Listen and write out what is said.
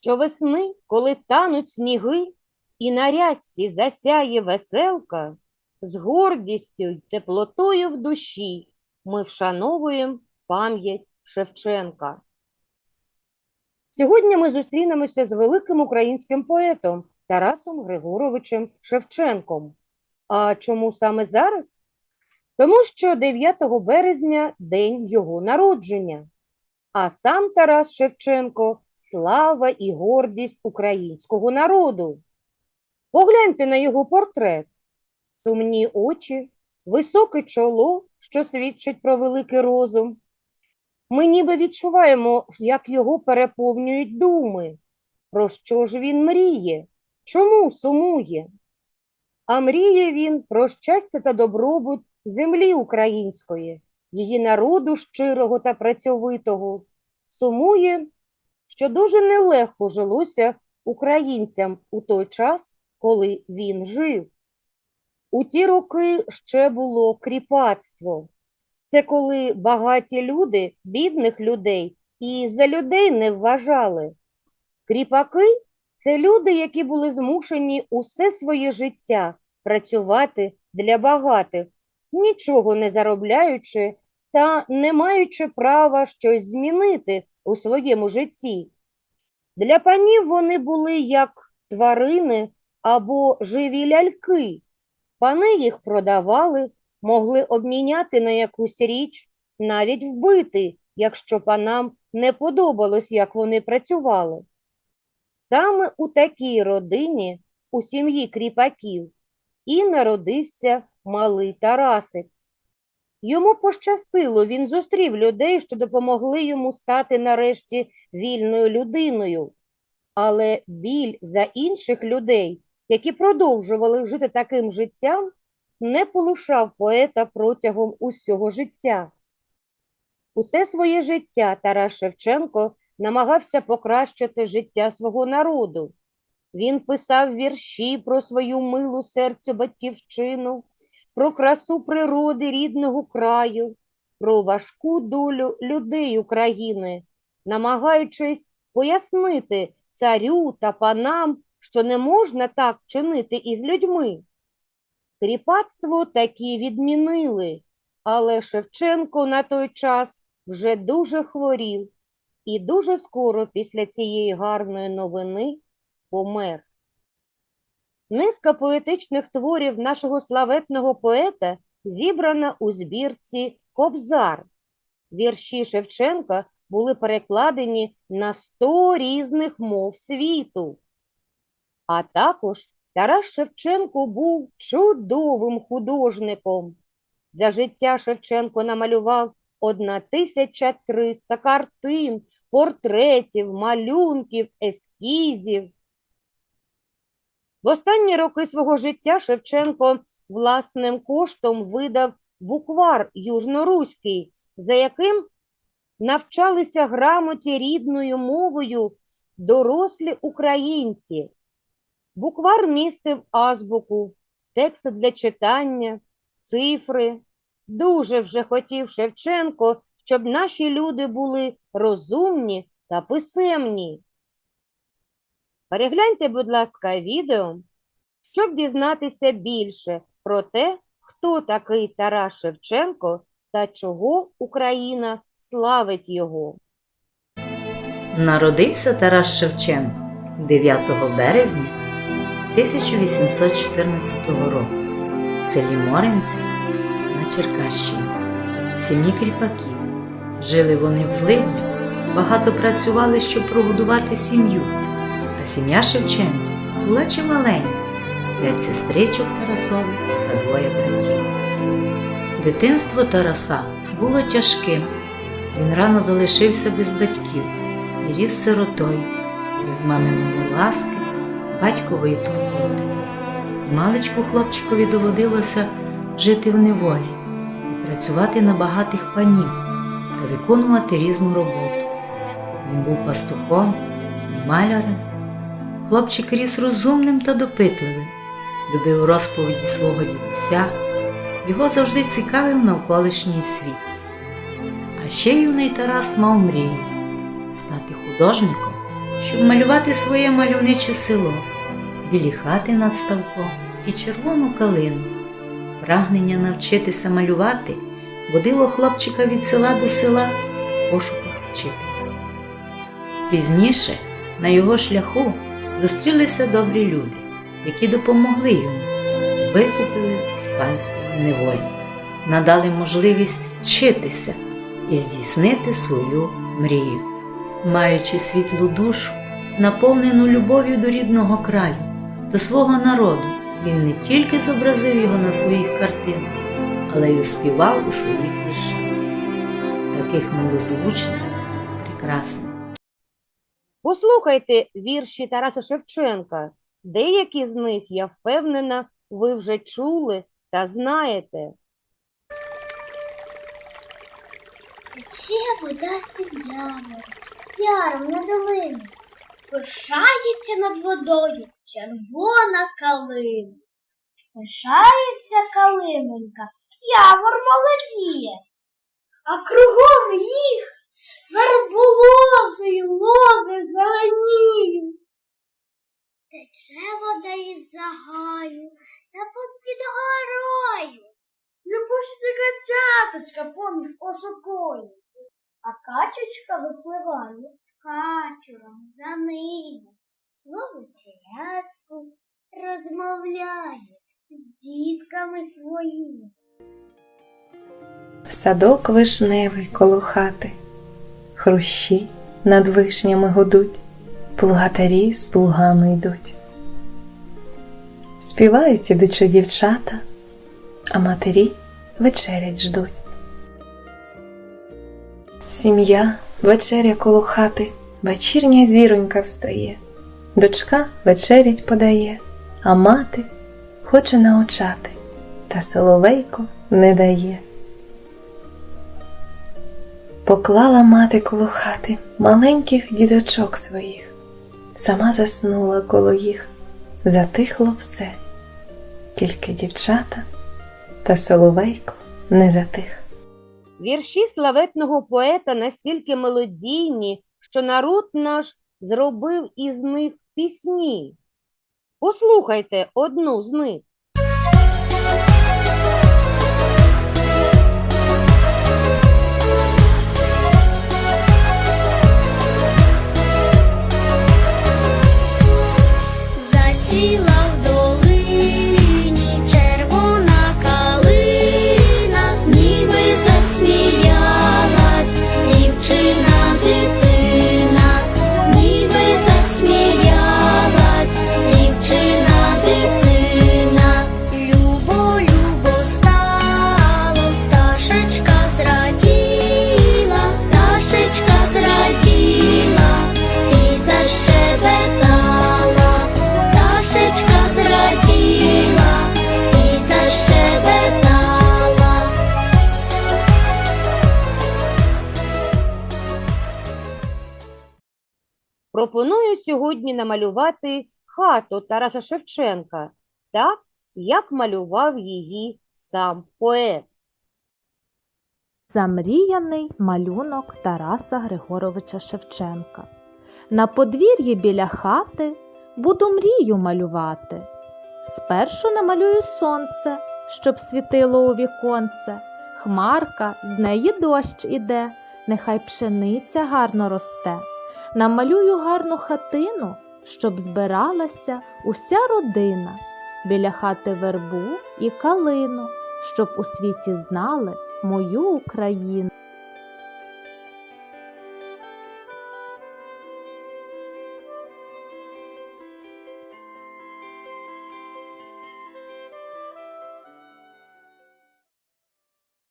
Щовесни, коли тануть сніги, і на рясті засяє веселка, з гордістю й теплотою в душі ми вшановуємо пам'ять Шевченка. Сьогодні ми зустрінемося з великим українським поетом Тарасом Григоровичем Шевченком. А чому саме зараз? Тому що 9 березня день його народження. А сам Тарас Шевченко слава і гордість українського народу. Погляньте на його портрет. Сумні очі, високе чоло, що свідчить про великий розум. Ми ніби відчуваємо, як його переповнюють думи. Про що ж він мріє? Чому сумує? А мріє він про щастя та добробут землі української, її народу щирого та працьовитого. Сумує, що дуже нелегко жилося українцям у той час, коли він жив. У ті роки ще було кріпацтво. Це коли багаті люди бідних людей і за людей не вважали. Кріпаки це люди, які були змушені усе своє життя працювати для багатих, нічого не заробляючи та не маючи права щось змінити у своєму житті. Для панів вони були як тварини або живі ляльки. Пани їх продавали, могли обміняти на якусь річ, навіть вбити, якщо панам не подобалось, як вони працювали. Саме у такій родині, у сім'ї кріпаків, і народився малий Тарасик. Йому пощастило, він зустрів людей, що допомогли йому стати нарешті вільною людиною. Але біль за інших людей, які продовжували жити таким життям, не полишав поета протягом усього життя. Усе своє життя Тарас Шевченко намагався покращити життя свого народу. Він писав вірші про свою милу серцю батьківщину, про красу природи рідного краю, про важку долю людей України, намагаючись пояснити царю та панам, що не можна так чинити із людьми. Кріпацтво таки відмінили, але Шевченко на той час вже дуже хворів і дуже скоро після цієї гарної новини помер. Низка поетичних творів нашого славетного поета зібрана у збірці Кобзар. Вірші Шевченка були перекладені на 100 різних мов світу. А також Тарас Шевченко був чудовим художником. За життя Шевченко намалював 1300 картин, портретів, малюнків, ескізів. В останні роки свого життя Шевченко власним коштом видав буквар южноруський, за яким навчалися грамоті рідною мовою дорослі українці. Буквар містив азбуку, тексти для читання, цифри. Дуже вже хотів Шевченко, щоб наші люди були розумні та писемні. Перегляньте, будь ласка, відео, щоб дізнатися більше про те, хто такий Тарас Шевченко та чого Україна славить його. Народився Тарас Шевченко 9 березня 1814 року в селі Моринці на Черкащині, сім'ї кріпаків. Жили вони в зливнях, багато працювали, щоб прогодувати сім'ю, а сім'я Шевченка була чималенька, п'ять сестричок Тарасових та двоє братів. Дитинство Тараса було тяжким. Він рано залишився без батьків і ріс сиротою, без маминої ласки, батькової турботи. Змалечку хлопчикові доводилося жити в неволі працювати на багатих панів та виконувати різну роботу. Він був пастухом і малярем. Хлопчик ріс розумним та допитливим, любив розповіді свого дідуся, його завжди цікавив навколишній світ. А ще юний Тарас мав мрію стати художником, щоб малювати своє мальовниче село, білі хати над ставком і червону калину. Прагнення навчитися малювати водило хлопчика від села до села в пошуках вчителя. Пізніше на його шляху зустрілися добрі люди, які допомогли йому, викупили з панської неволі, надали можливість вчитися і здійснити свою мрію. Маючи світлу душу, наповнену любов'ю до рідного краю, до свого народу, він не тільки зобразив його на своїх картинах, але й успівав у своїх віршах, таких милозвучних, прекрасних. Послухайте вірші Тараса Шевченка. Деякі з них, я впевнена, ви вже чули та знаєте. Тече вода з-під яру, яром на долину. Пишається над водою червона калина. Пишається калинонька, явор молодіє, а кругом їх Тече вода із загаю та попід горою. Любушиться качаточка поміж осокою. А качечка випливає з качуром за ним. Ловить рязку, розмовляє з дітками своїми. Садок вишневий коло хати, хрущі над вишнями гудуть, плугатарі з плугами йдуть. Співають ідучи дівчата, а матері вечерять ждуть. Сім'я вечеря коло хати, вечірня зіронька встає, дочка вечерять подає, а мати хоче научати, та соловейко не дає. Поклала мати коло хати маленьких діточок своїх, сама заснула коло їх, затихло все, тільки дівчата та соловейко не затих. Вірші славетного поета настільки мелодійні, що народ наш зробив із них пісні. Послухайте одну з них. Сьогодні намалювати хату Тараса Шевченка так, як малював її сам поет. Замріяний малюнок Тараса Григоровича Шевченка. На подвір'ї біля хати буду мрію малювати. Спершу намалюю сонце, щоб світило у віконце. Хмарка, з неї дощ іде, нехай пшениця гарно росте. Намалюю гарну хатину, щоб збиралася уся родина. Біля хати вербу і калину, щоб у світі знали мою Україну.